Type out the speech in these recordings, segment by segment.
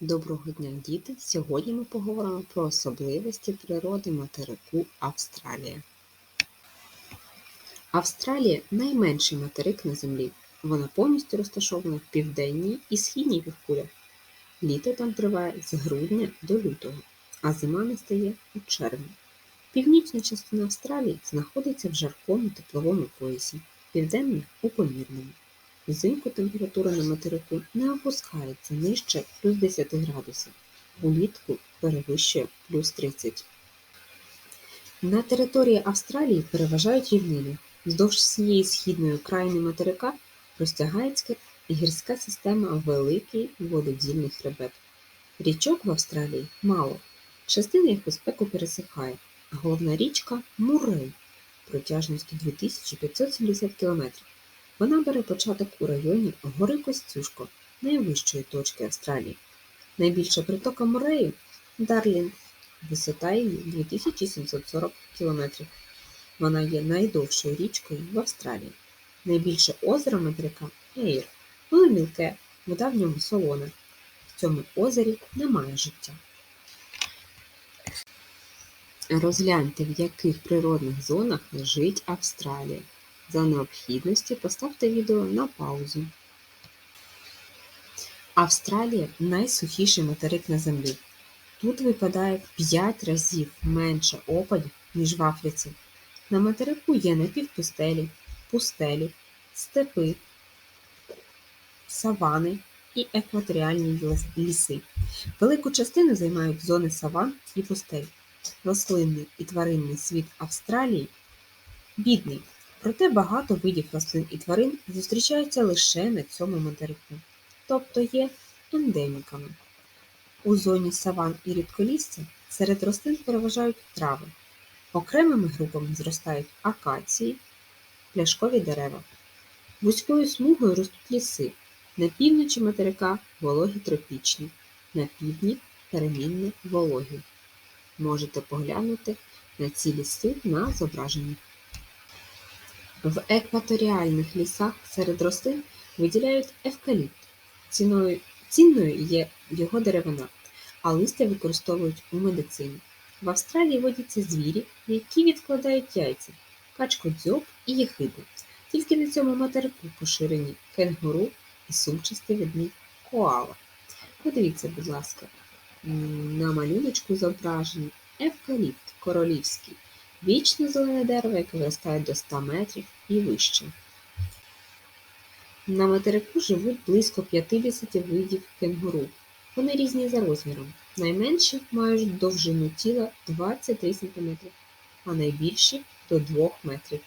Доброго дня, діти! Сьогодні ми поговоримо про особливості природи материку Австралія. Австралія найменший материк на землі. Вона повністю розташована в південній і східній півкулях. Літо там триває з грудня до лютого, а зима настає у червні. Північна частина Австралії знаходиться в жаркому тепловому поясі, південна у помірному. Взимку температура на материку не опускається нижче плюс 10 градусів, улітку перевищує плюс 30. На території Австралії переважають рівнини. Вздовж всієї східної окраїни материка розтягається гірська система великий вододільний хребет. Річок в Австралії мало, частина їх у спеку пересихає, а головна річка Муррей протяжністю 2570 км. Вона бере початок у районі гори Костюшко, найвищої точки Австралії. Найбільша притока морею Дарлінг, висота її 2740 км. Вона є найдовшою річкою в Австралії. Найбільше озеро материка Ейр. Воно мілке, вода в ньому солона. В цьому озері немає життя. Розгляньте, в яких природних зонах лежить Австралія. За необхідності поставте відео на паузу. Австралія найсухіший материк на землі. Тут випадає 5 разів менше опадів, ніж в Африці. На материку є напівпустелі, пустелі, степи, савани і екваторіальні ліси. Велику частину займають зони саван і пустель. Рослинний і тваринний світ Австралії бідний. Проте багато видів рослин і тварин зустрічаються лише на цьому материку, тобто є ендеміками. У зоні саван і рідколісся серед рослин переважають трави. Окремими групами зростають акації, пляшкові дерева. Вузькою смугою ростуть ліси. На півночі материка вологі тропічні, на півдні перемінні вологі. Можете поглянути на ці ліси на зображенні. В екваторіальних лісах серед рослин виділяють евкаліпт. Ціною, цінною є його деревина, а листя використовують у медицині. В Австралії водяться звірі, які відкладають яйця, качкодзьоб і єхиду. Тільки на цьому материку поширені кенгуру і сумчастий ведмідь коала. Подивіться, будь ласка, на малюночку зображений евкаліпт королівський. Вічне зелене дерево, яке виростає до 100 метрів і вище. На материку живуть близько 50 видів кенгуру. Вони різні за розміром. Найменші мають довжину тіла 23 см, а найбільші до 2 метрів.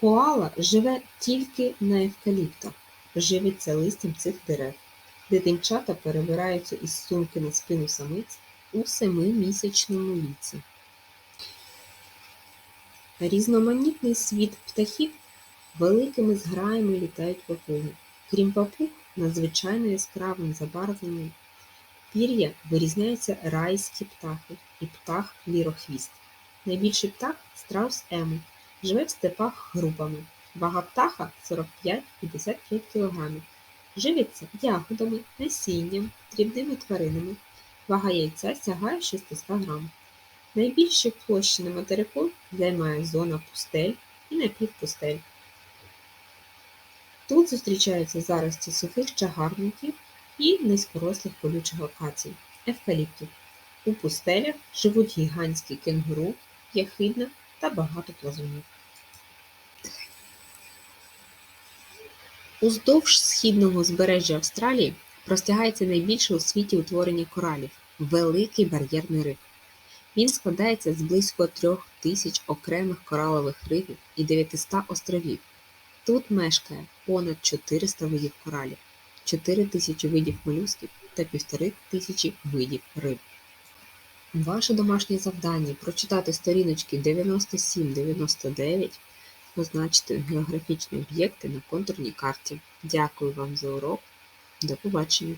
Коала живе тільки на евкаліптах, живиться листям цих дерев. Дитинчата перебираються із сумки на спину самиць у 7-місячному віці. Різноманітний світ птахів великими зграями літають папуги. Крім папуг, надзвичайно яскравим забарвленням пір'я вирізняються райські птахи і птах лірохвіст. Найбільший птах страус ему, живе в степах групами. Вага птаха 45-55 кг. Живиться ягодами, насінням, дрібними тваринами. Вага яйця сягає 600 грам. Найбільші площі на материку займає зона пустель і напівпустель. Тут зустрічаються зарості сухих чагарників і низькорослих колючих акацій, евкаліптів. У пустелях живуть гігантські кенгуру, яхидна та багато плазунів. Уздовж східного узбережжя Австралії простягається найбільше у світі утворення коралів великий бар'єрний риф. Він складається з близько трьох тисяч окремих коралових рифів і 900 островів. Тут мешкає понад 400 видів коралів, 4 тисячі видів молюсків та півтори тисячі видів риб. Ваше домашнє завдання прочитати сторіночки 97-99, позначити географічні об'єкти на контурній карті. Дякую вам за урок. До побачення!